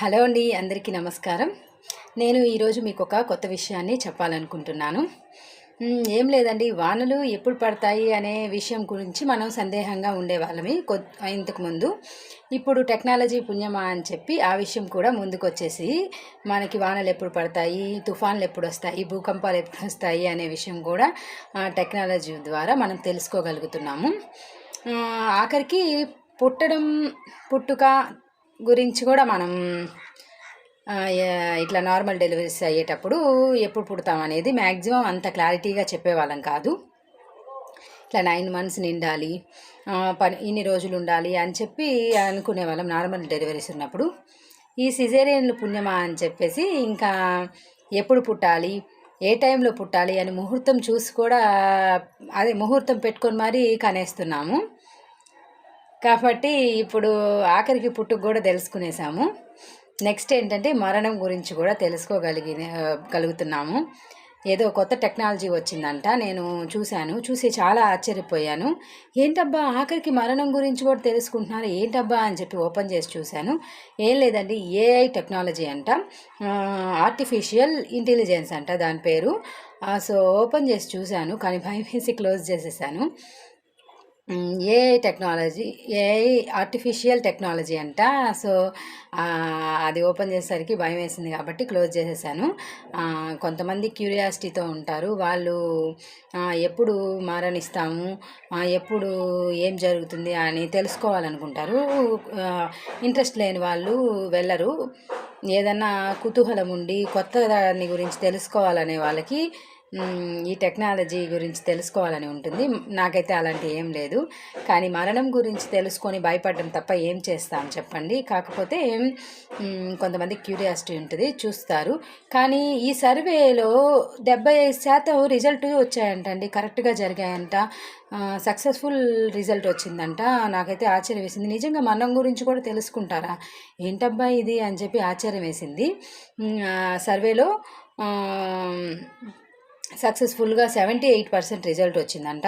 Hello అండి అందరికీ నమస్కారం. నేను ఈరోజు మీకు ఒక కొత్త విషయాన్ని చెప్పాలనుకుంటున్నాను. ఏం లేదండి వానలు ఎప్పుడు పడతాయి అనే విషయం గురించి మనం సందేహంగా ఉండేవాళ్ళమే కొ ఇంతకు ముందు. ఇప్పుడు టెక్నాలజీ పుణ్యమా అని చెప్పి ఆ విషయం కూడా ముందుకొచ్చేసి మనకి వానలు ఎప్పుడు పడతాయి తుఫాన్లు ఎప్పుడు వస్తాయి భూకంపాలు ఎప్పుడు వస్తాయి అనే విషయం కూడా టెక్నాలజీ ద్వారా మనం తెలుసుకోగలుగుతున్నాము. ఆఖరికి పుట్టడం పుట్టుక గురించి కూడా మనం ఇట్లా నార్మల్ డెలివరీస్ అయ్యేటప్పుడు ఎప్పుడు పుడతాం అనేది మ్యాక్సిమం అంత క్లారిటీగా చెప్పేవాళ్ళం కాదు. ఇట్లా నైన్ మంత్స్ నిండాలి పని ఇన్ని రోజులు ఉండాలి అని చెప్పి అనుకునే వాళ్ళం నార్మల్ డెలివరీస్ ఉన్నప్పుడు. ఈ సిజేరియన్లు పుణ్యమా అని చెప్పేసి ఇంకా ఎప్పుడు పుట్టాలి ఏ టైంలో పుట్టాలి అని ముహూర్తం చూసి కూడా అదే ముహూర్తం పెట్టుకొని మరీ కనేస్తున్నాము. కాబట్టి ఇప్పుడు ఆఖరికి పుట్టుకు కూడా తెలుసుకునేసాము. నెక్స్ట్ ఏంటంటే మరణం గురించి కూడా తెలుసుకోగలిగి గలుగుతున్నాము ఏదో కొత్త టెక్నాలజీ వచ్చిందంట నేను చూశాను. చూసి చాలా ఆశ్చర్యపోయాను. ఏంటబ్బా ఆఖరికి మరణం గురించి కూడా తెలుసుకుంటున్నారు? ఏంటబ్బా అని చెప్పి ఓపెన్ చేసి చూశాను. ఏం లేదండి ఏఐ టెక్నాలజీ అంట. ఆర్టిఫిషియల్ ఇంటెలిజెన్స్ అంట దాని పేరు. సో ఓపెన్ చేసి చూశాను కానీ భయం వేసి క్లోజ్ చేసేసాను. AI technology AI artificial technology అంట సో అది ఓపెన్ చేసేసరికి భయం వేసింది కాబట్టి క్లోజ్ చేసేసాను. కొంతమంది క్యూరియాసిటీతో ఉంటారు. వాళ్ళు ఎప్పుడు మరణిస్తాము ఎప్పుడు ఏం జరుగుతుంది అని తెలుసుకోవాలనుకుంటారు. ఇంట్రెస్ట్ లేని వాళ్ళు వెళ్ళరు. ఏదన్నా కుతూహలం ఉండి కొత్త దాని గురించి తెలుసుకోవాలనే వాళ్ళకి ఈ టెక్నాలజీ గురించి తెలుసుకోవాలని ఉంటుంది. నాకైతే అలాంటి ఏం లేదు. కానీ మరణం గురించి తెలుసుకొని భయపడడం తప్ప ఏం చేస్తాం చెప్పండి. కాకపోతే కొంతమంది క్యూరియాసిటీ ఉంటుంది చూస్తారు. కానీ ఈ సర్వేలో డెబ్బై ఐదు శాతం రిజల్ట్ వచ్చాయంటండి. కరెక్ట్గా జరిగాయంట. సక్సెస్ఫుల్ రిజల్ట్ వచ్చిందంట. నాకైతే ఆశ్చర్యం వేసింది. నిజంగా మరణం గురించి కూడా తెలుసుకుంటారా? ఏంటబ్బా ఇది అని చెప్పి ఆశ్చర్యం వేసింది. సర్వేలో సక్సెస్ఫుల్గా సెవెంటీ ఎయిట్ పర్సెంట్ రిజల్ట్ వచ్చిందంట.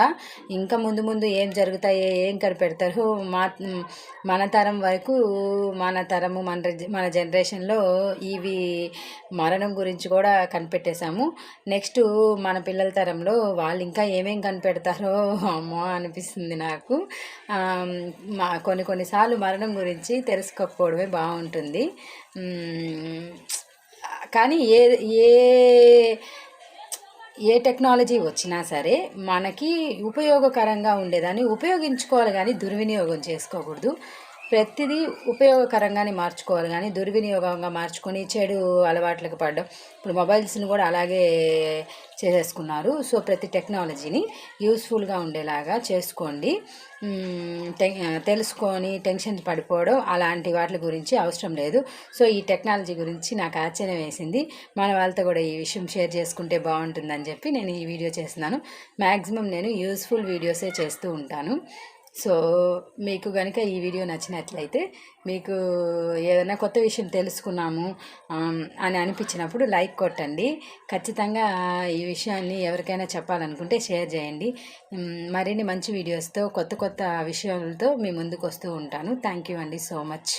ఇంకా ముందు ముందు ఏం జరుగుతాయో ఏం కనిపెడతారు మా మన తరం వరకు మన తరము మన మన జనరేషన్లో ఇవి మరణం గురించి కూడా కనిపెట్టేశాము. నెక్స్ట్ మన పిల్లల తరంలో వాళ్ళు ఇంకా ఏమేం కనిపెడతారో అమ్మో అనిపిస్తుంది నాకు. మా కొన్ని కొన్నిసార్లు మరణం గురించి తెలుసుకోకపోవడమే బాగుంటుంది. కానీ ఏ ఏ ఏ టెక్నాలజీ వచ్చినా సరే మనకి ఉపయోగకరంగా ఉండేదాన్ని ఉపయోగించుకోవాలి కానీ దుర్వినియోగం చేసుకోకూడదు. ప్రతిదీ ఉపయోగకరంగానే మార్చుకోవాలి. కానీ దుర్వినియోగంగా మార్చుకొని చెడు అలవాట్లకు పడడం. ఇప్పుడు మొబైల్స్ని కూడా అలాగే చేసేసుకున్నారు. సో ప్రతి టెక్నాలజీని యూస్ఫుల్గా ఉండేలాగా చేసుకోండి. తెలుసుకొని టెన్షన్ పడిపోవడం అలాంటి వాటి గురించి అవసరం లేదు. సో ఈ టెక్నాలజీ గురించి నాకు ఆశ్చర్యం వేసింది. మన వాళ్ళతో కూడా ఈ విషయం షేర్ చేసుకుంటే బాగుంటుందని చెప్పి నేను ఈ వీడియో చేస్తున్నాను. మ్యాక్సిమం నేను యూస్ఫుల్ వీడియోసే చేస్తూ ఉంటాను. సో మీకు కనుక ఈ వీడియో నచ్చినట్లయితే మీకు ఏదైనా కొత్త విషయం తెలుసుకున్నాము అని అనిపించినప్పుడు లైక్ కొట్టండి. ఖచ్చితంగా ఈ విషయాన్ని ఎవరికైనా చెప్పాలనుకుంటే షేర్ చేయండి. మరిన్ని మంచి వీడియోస్తో కొత్త కొత్త విషయాలతో మీ ముందుకు వస్తూ ఉంటాను. థ్యాంక్ యూ అండి సో మచ్.